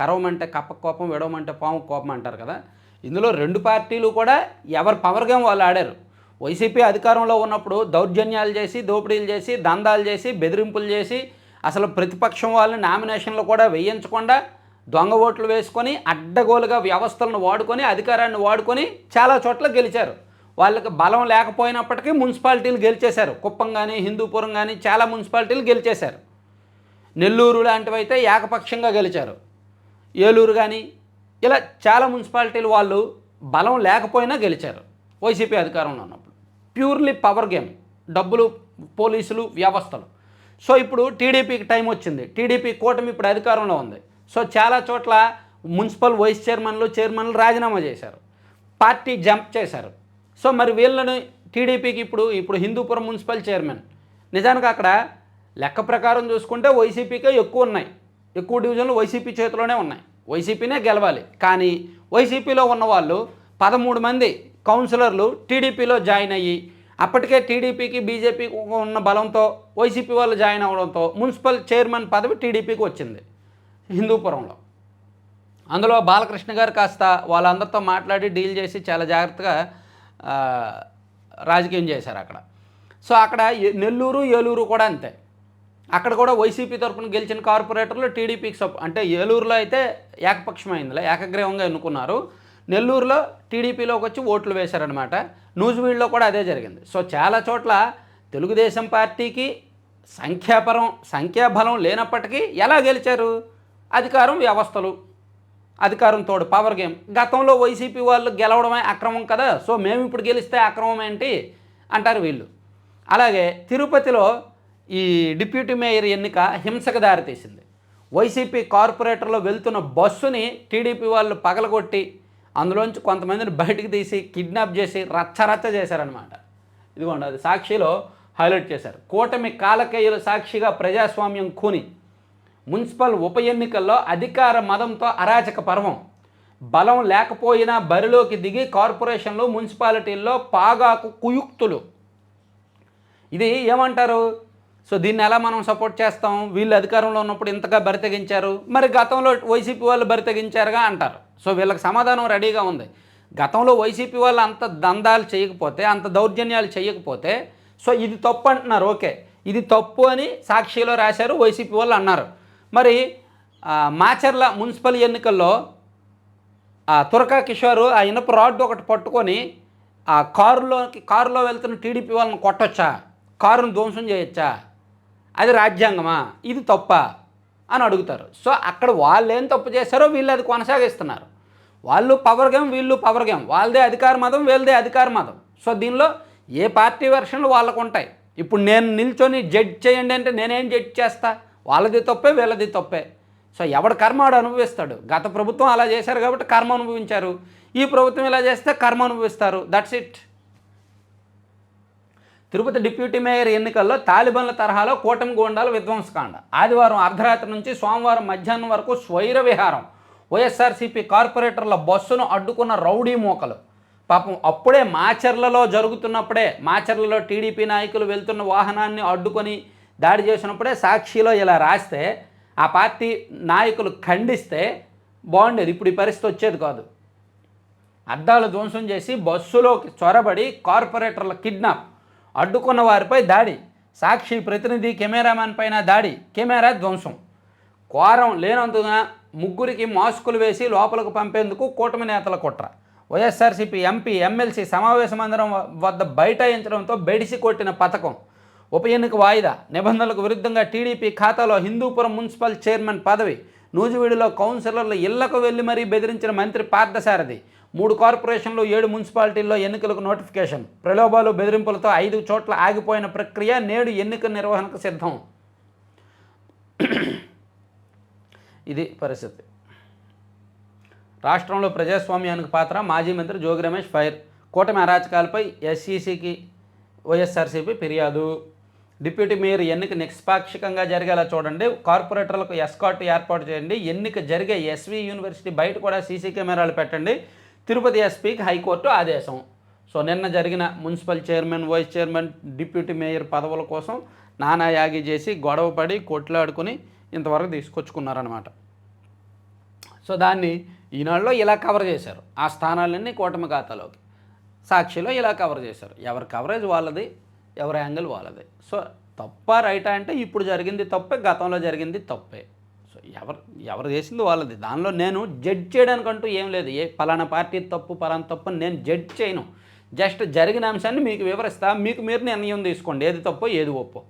కరవమంటే కప్ప కోపం విడవమంటే పాము కోపం అంటారు కదా. ఇందులో రెండు పార్టీలు కూడా ఎవరి పవర్ గేమ్ వాళ్ళు ఆడారు. వైసీపీ అధికారంలో ఉన్నప్పుడు దౌర్జన్యాలు చేసి దోపిడీలు చేసి దందాలు చేసి బెదిరింపులు చేసి అసలు ప్రతిపక్షం వాళ్ళని నామినేషన్లు కూడా వేయించకుండా దొంగ ఓట్లు వేసుకొని అడ్డగోలుగా వ్యవస్థలను వాడుకొని అధికారాన్ని వాడుకొని చాలా చోట్ల గెలిచారు. వాళ్ళకి బలం లేకపోయినప్పటికీ మున్సిపాలిటీలు గెలిచేశారు. కుప్పం కానీ హిందూపురం కానీ చాలా మున్సిపాలిటీలు గెలిచేశారు. నెల్లూరు లాంటివి అయితే ఏకపక్షంగా గెలిచారు. ఏలూరు కానీ ఇలా చాలా మున్సిపాలిటీలు వాళ్ళు బలం లేకపోయినా గెలిచారు. వైసీపీ అధికారంలో ఉన్నప్పుడు. ప్యూర్లీ పవర్ గేమ్ డబ్బులు పోలీసులు వ్యవస్థలు. సో ఇప్పుడు టీడీపీకి టైం వచ్చింది. టీడీపీ కూటమి ఇప్పుడు అధికారంలో ఉంది. సో చాలా చోట్ల మున్సిపల్ వైస్ చైర్మన్లు చైర్మన్లు రాజీనామా చేశారు. పార్టీ జంప్ చేశారు. సో మరి వీళ్ళని టీడీపీకి ఇప్పుడు ఇప్పుడు హిందూపురం మున్సిపల్ చైర్మన్. నిజానికి అక్కడ లెక్క ప్రకారం చూసుకుంటే వైసీపీకే ఎక్కువ ఉన్నాయి. ఎక్కువ డివిజన్లు వైసీపీ చేతిలోనే ఉన్నాయి. వైసీపీనే గెలవాలి. కానీ వైసీపీలో ఉన్న వాళ్ళు పదమూడు మంది కౌన్సిలర్లు టీడీపీలో జాయిన్ అయ్యి అప్పటికే టీడీపీకి బీజేపీకి ఉన్న బలంతో వైసీపీ వాళ్ళు జాయిన్ అవడంతో మున్సిపల్ చైర్మన్ పదవి టీడీపీకి వచ్చింది హిందూపురంలో. అందులో బాలకృష్ణ గారు కాస్త వాళ్ళందరితో మాట్లాడి డీల్ చేసి చాలా జాగ్రత్తగా రాజకీయం చేశారు అక్కడ. సో అక్కడ నెల్లూరు ఏలూరు కూడా అంతే. అక్కడ కూడా వైసీపీ తరఫున గెలిచిన కార్పొరేటర్లు టీడీపీకి సప్ అంటే ఏలూరులో అయితే ఏకపక్షమైందిలే ఏకగ్రీవంగా ఎన్నుకున్నారు. నెల్లూరులో టీడీపీలోకి వచ్చి ఓట్లు వేశారనమాట నూజివీడులో కూడా అదే జరిగింది. సో చాలా చోట్ల తెలుగుదేశం పార్టీకి సంఖ్యాపరం సంఖ్యాబలం లేనప్పటికీ ఎలా గెలిచారు? అధికారం వ్యవస్థలు అధికారం తోడు పవర్ గేమ్ గతంలో వైసీపీ వాళ్ళు గెలవడమే అక్రమం కదా సో మేము ఇప్పుడు గెలిస్తే అక్రమం ఏంటి? అంటారు వీళ్ళు. అలాగే తిరుపతిలో ఈ డిప్యూటీ మేయర్ ఎన్నిక హింసకు దారితీసింది. వైసీపీ కార్పొరేటర్లో వెళ్తున్న బస్సుని టీడీపీ వాళ్ళు పగలగొట్టి అందులోంచి కొంతమందిని బయటకు తీసి కిడ్నాప్ చేసి రచ్చరచ్చ చేశారనమాట ఇదిగోండి అది సాక్షిలో హైలైట్ చేశారు. కూటమి కాలకేయుల సాక్షిగా ప్రజాస్వామ్యం కూని మున్సిపల్ ఉప ఎన్నికల్లో అధికార మదంతో అరాచక పర్వం. బలం లేకపోయినా బరిలోకి దిగి కార్పొరేషన్లు మున్సిపాలిటీల్లో పాగాకు కుయుక్తులు. ఇది ఏమంటారు? సో దీన్ని ఎలా మనం సపోర్ట్ చేస్తాం? వీళ్ళు అధికారంలో ఉన్నప్పుడు ఇంతగా బరితెగించారు మరి గతంలో వైసీపీ వాళ్ళు బరితెగించారుగా అంటారు. సో వీళ్ళకి సమాధానం రెడీగా ఉంది. గతంలో వైసీపీ వాళ్ళు అంత దందాలు చేయకపోతే అంత దౌర్జన్యాలు చేయకపోతే సో ఇది తప్పు అంటున్నారు. ఓకే. ఇది తప్పు అని సాక్షిలో రాశారు వైసీపీ వాళ్ళు అన్నారు. మరి మాచర్ల మున్సిపల్ ఎన్నికల్లో ఆ తురకా కిషోర్ ఆ ఇనప రాడ్ ఒకటి పట్టుకొని ఆ కారులోకి కారులో వెళ్తున్న టీడీపీ వాళ్ళని కొట్టొచ్చా? కారును ధ్వంసం చేయొచ్చా? అది రాజ్యాంగమా? ఇది తప్ప? అని అడుగుతారు. సో అక్కడ వాళ్ళు ఏం తప్పు చేశారో వీళ్ళు అది కొనసాగిస్తున్నారు. వాళ్ళు పవర్ గేమ్ వీళ్ళు పవర్ గేమ్ వాళ్ళదే అధికార మతం వీళ్ళదే అధికార మతం. సో దీనిలో ఏ పార్టీ వెర్షన్లు వాళ్ళకు ఉంటాయి ఇప్పుడు నేను నిల్చొని జడ్జ్ చేయండి అంటే నేనేం జడ్జ్ చేస్తా? వాళ్ళది తప్పే వీళ్ళది తప్పే. సో ఎవడు కర్మ వాడు అనుభవిస్తాడు. గత ప్రభుత్వం అలా చేశారు కాబట్టి కర్మ అనుభవించారు. ఈ ప్రభుత్వం ఇలా చేస్తే కర్మ అనుభవిస్తారు. That's it Tirupati deputy mayor ఎన్నికల్లో తాలిబన్ల తరహాలో కూటమి గోండాలు విధ్వంసకాండ. ఆదివారం అర్ధరాత్రి నుంచి సోమవారం మధ్యాహ్నం వరకు స్వైర విహారం. వైఎస్ఆర్సీపీ కార్పొరేటర్ల బస్సును అడ్డుకున్న రౌడీ మూకలు. పాపం అప్పుడే మాచర్లలో జరుగుతున్నప్పుడే మాచర్లలో టీడీపీ నాయకులు వెళ్తున్న వాహనాన్ని అడ్డుకొని దాడి చేసినప్పుడే సాక్షిలో ఇలా రాస్తే ఆ పార్టీ నాయకులు ఖండిస్తే బాగుండేది. ఇప్పుడు ఈ పరిస్థితి వచ్చేది కాదు. అద్దాలు ధ్వంసం చేసి బస్సులోకి చొరబడి కార్పొరేటర్ల కిడ్నాప్. అడ్డుకున్న వారిపై దాడి. సాక్షి ప్రతినిధి కెమెరామెన్ పైన దాడి. కెమెరా ధ్వంసం. కోరం లేనందున ముగ్గురికి మాస్కులు వేసి లోపలకు పంపేందుకు కూటమి నేతల కుట్ర. వైఎస్ఆర్సీపీ ఎంపీ ఎమ్మెల్సీ సమావేశ మందిరం వద్ద బైఠాయించడంతో బెడిసి కొట్టిన పథకం. ఉప ఎన్నిక వాయిదా. నిబంధనలకు విరుద్ధంగా టీడీపీ ఖాతాలో హిందూపురం మున్సిపల్ చైర్మన్ పదవి. నూజివీడులో కౌన్సిలర్ల ఇళ్ళకు వెళ్ళి మరీ బెదిరించిన మంత్రి పార్థసారథి. మూడు కార్పొరేషన్లు ఏడు మున్సిపాలిటీల్లో ఎన్నికలకు నోటిఫికేషన్. ప్రలోభాలు బెదిరింపులతో ఐదు చోట్ల ఆగిపోయిన ప్రక్రియ నేడు ఎన్నిక నిర్వహణకు సిద్ధం. ఇది పరిస్థితి. రాష్ట్రంలో ప్రజాస్వామ్యానికి పాత్ర మాజీ మంత్రి జోగి రమేష్ ఫైర్. కూటమి అరాచకాలపై ఎస్సీసీకి వైఎస్ఆర్సీపీ ఫిర్యాదు. డిప్యూటీ మేయర్ ఎన్నిక నిష్పాక్షికంగా జరిగేలా చూడండి. కార్పొరేటర్లకు ఎస్కాట్ ఏర్పాటు చేయండి. ఎన్నిక జరిగే ఎస్వి యూనివర్సిటీ బయట కూడా సీసీ కెమెరాలు పెట్టండి. తిరుపతి ఎస్పీకి హైకోర్టు ఆదేశం. సో నిన్న జరిగిన municipal chairman vice chairman deputy mayor పదవుల కోసం నానా యాగి చేసి గొడవ పడి కొట్లాడుకుని ఇంతవరకు తీసుకొచ్చుకున్నారనమాట సో దాన్ని ఈనాడులో ఇలా కవర్ చేశారు. ఆ స్థానాలన్నీ కూటమి ఖాతాలోకి. సాక్షిలో ఇలా కవర్ చేశారు. ఎవరి కవరేజ్ వాళ్ళది? ఎవరి యాంగిల్ వాళ్ళది. సో తప్ప రైటా అంటే ఇప్పుడు జరిగింది తప్పే గతంలో జరిగింది తప్పే. సో ఎవరు ఎవరు చేసింది వాళ్ళది. దానిలో నేను జడ్జ్ చేయడానికంటూ ఏం లేదు. ఏ పలానా పార్టీ తప్పు పలానా తప్పు నేను జడ్జ్ చేయను. జస్ట్ జరిగిన అంశాన్ని మీకు వివరిస్తా. మీకు మీరు నిర్ణయం తీసుకోండి. ఏది తప్పో ఏది ఒప్పో.